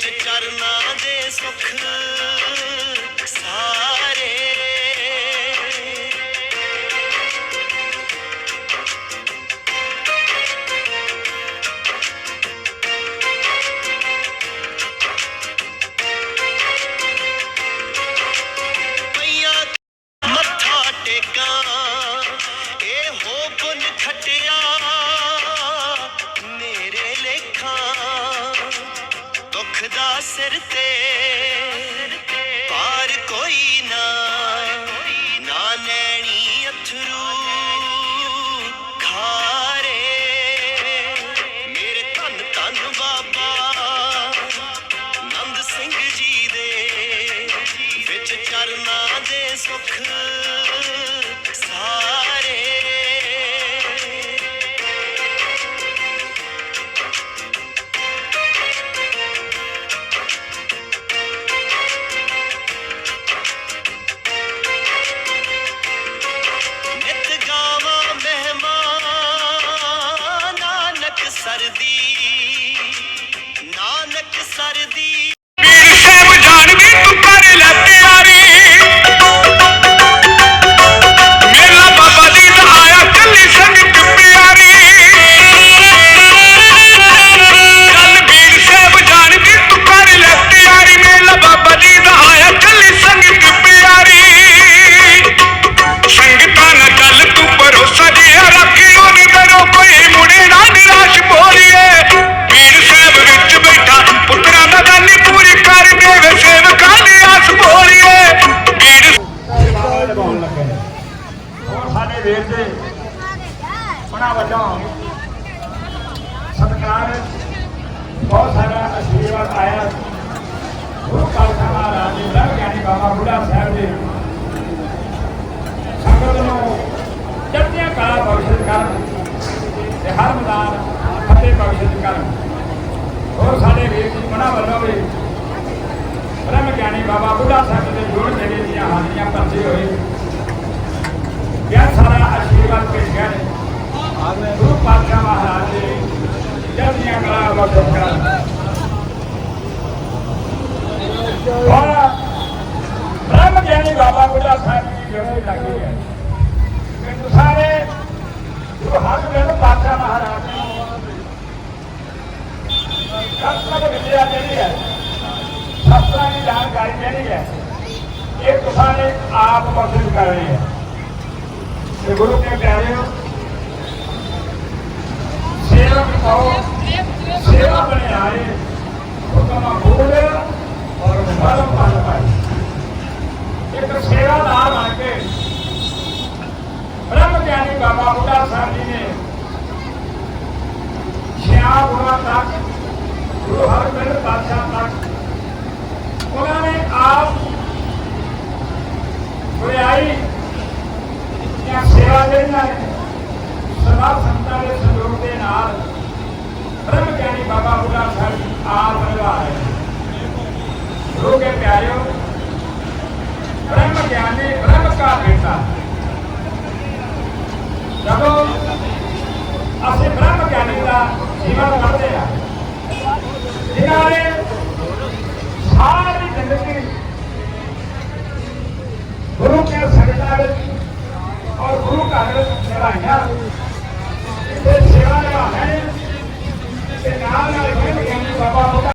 चरना दे सुख सारे। मत्था टेका। ਅਸਰ ਕੋਈ ਨਾ ਨਾ ਅਥਰੂ ਖਾਰੇ। ਮੇਰੇ ਤਨ ਤਨ ਬਾਬਾ ਨੰਦ ਸਿੰਘ ਜੀ ਦੇ ਵਿੱਚ ਚਰਨਾ ਦੇ ਸੁਖ सर्दी ਉਹਨਾਂ ਵੱਲੋਂ ਸਤਿਕਾਰ ਬਹੁਤ ਸਾਰਾ ਆਸ਼ੀਰਵਾਦ ਆਇਆ। ਗੁਰੂ ਕਾਲਕਾ ਮਹਾਰਾਜ ਜੀ ਦਾ ਗਿਆਨੀ ਬਾਬਾ ਬੁੱਢਾ ਸਾਹਿਬ ਦੇ ਸੰਗਤ ਨੂੰ ਚੜ੍ਹਦੀਆਂ ਕਲਾ ਬਖਸ਼ਿਸ਼ ਕਰਨ ਤੇ ਹਰ ਮੈਦਾਨ ਫਤਿਹ ਬਖਸ਼ਿਸ਼ ਕਰਨ। ਹੋਰ ਸਾਡੇ ਵੀਰ ਜੀ, ਉਹਨਾਂ ਵੱਲੋਂ ਵੀ ਬ੍ਰਹਮ ਗਿਆਨੀ ਬਾਬਾ ਬੁੱਢਾ ਸਾਹਿਬ ਦੇ ਜੋੜ ਜਿਹੜੇ ਦੀਆਂ ਹਾਜ਼ਰੀਆਂ ਭਰਦੇ ਹੋਏ ਬਹੁਤ ਸਾਰਾ ਆਸ਼ੀਰਵਾਦ ਪੇਸ਼ ਗਏ ਗੁਰੂ ਪਾਤਸ਼ਾਹ ਮਹਾਰਾਜ ਦੇ ਜਲਦੀਆਂ ਕਲਾ ਬਖਸ਼ ਕਰਨ ਔਰ ਬ੍ਰਹਮ ਗਿਆਨੀ ਬਾਬਾ ਬੁੱਢਾ ਸਾਹਿਬ ਦੀ ਜਿਹੜੇ ਲੱਗੀ ਹੈ ਕਿ ਸਾਰੇ ਗੁਰੂ ਹਰਗੋਬਿੰਦ ਪਾਤਸ਼ਾਹ ਮਹਾਰਾਜ ਸਤਿਗੁਰ ਵਿਦਿਆ ਜਿਹੜੀ ਹੈ? ਸ਼ਾਸਤਰਾਂ ਦੀ ਜਾਣਕਾਰੀ ਜਿਹੜੀ ਹੈ ਇਹ ਤੁਸਾਂ ਨੇ ਆਪ ਬਖਸ਼ਿਸ਼ ਕਰਨੀ ਹੈ ਤੇ ਗੁਰੂ ਕੇ ਪਿਆਰਿਓ ਸੇਵਕ ਕਹੋ ਸੇਵਾ ਬਣੇ ਆਏ ਹੁਕਮ ਬੋਲ ਔਰ ਮਰਮ ਪਾਲ ਪਾਈ ਇੱਕ ਸੇਵਾਦਾਰ ਬਣ ਕੇ ਬ੍ਰਹਮ ਗਿਆਨੀ ਬਾਬਾ ਬੁੱਢਾ ਸਾਹਿਬ ਜੀ ਨੇ ਛਿਆ ਗੁਰਾਂ ਤੱਕ ਗੁਰੂ ਹਰਗੋਬਿੰਦ ਪਾਤਸ਼ਾਹ ਤੱਕ ਉਹਨਾਂ ਨੇ ਆਪ ਗੁਰਿਆਈ ਦੀਆਂ ਸੇਵਾ ਜਿਹੜੀਆਂ ਨੇ ਸਮਾਜ ਸੰਤਾਂ ਦੇ ਨਾਲ ਬ੍ਰਹਮ ਗਿਆਨੀ ਬਾਬਾ ਬੁੱਢਾ ਸਾਹਿਬ ਜੀ ਆਪ ਨਿਭਾ ਰਹੇ ਨੇ ਗੁਰੂ ਕੇ ਪਿਆਰਿਓ ਬ੍ਰਹਮ ਗਿਆਨੀ ਬ੍ਰਹਮ ਕਾ ਬੇਟਾ ਜਦੋਂ ਅਸੀਂ ਬ੍ਰਹਮ ਗਿਆਨੀ ਦਾ ਜੀਵਨ ਪੜ੍ਹਦੇ ਹਾਂ ਜਿਨ੍ਹਾਂ ਨੇ ਸਾਰੀ ਜ਼ਿੰਦਗੀ ਗੁਰੂ ਕੇ ਸੰਗਤਾਂ ਵਿੱਚ ਔਰ ਗੁਰੂ ਘਰ। ਵਿੱਚ ਤੇ ਸੇਵਾ ਨਿਭਾਉਣਾ ਹੈ ਤੇ ਨਾਲ ਨਾਲ ਬ੍ਰਹਮ ਬਾਬਾ